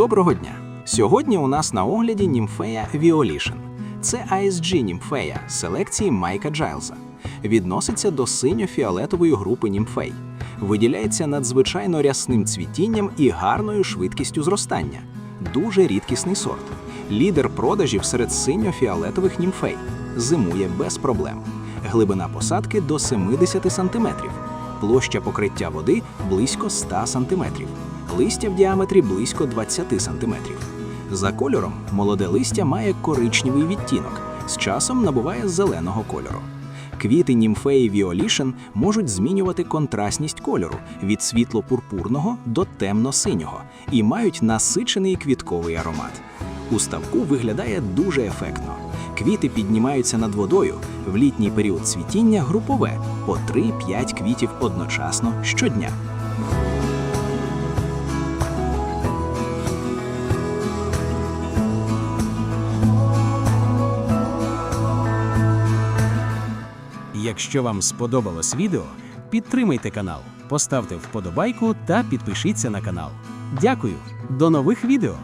Доброго дня! Сьогодні у нас на огляді німфея Violation. Це ASG німфея селекції Майка Джайлза. Відноситься до синьо-фіолетової групи німфей. Виділяється надзвичайно рясним цвітінням і гарною швидкістю зростання. Дуже рідкісний сорт. Лідер продажів серед синьо-фіолетових німфей. Зимує без проблем. Глибина посадки до 70 см. Площа покриття води близько 100 см. Листя в діаметрі близько 20 см. За кольором молоде листя має коричневий відтінок, з часом набуває зеленого кольору. Квіти німфеї Violation можуть змінювати контрастність кольору від світло-пурпурного до темно-синього і мають насичений квітковий аромат. У ставку виглядає дуже ефектно. Квіти піднімаються над водою. В літній період цвітіння групове по 3-5 квітів одночасно щодня. Якщо вам сподобалось відео, підтримайте канал, поставте вподобайку та підпишіться на канал. Дякую, до нових відео!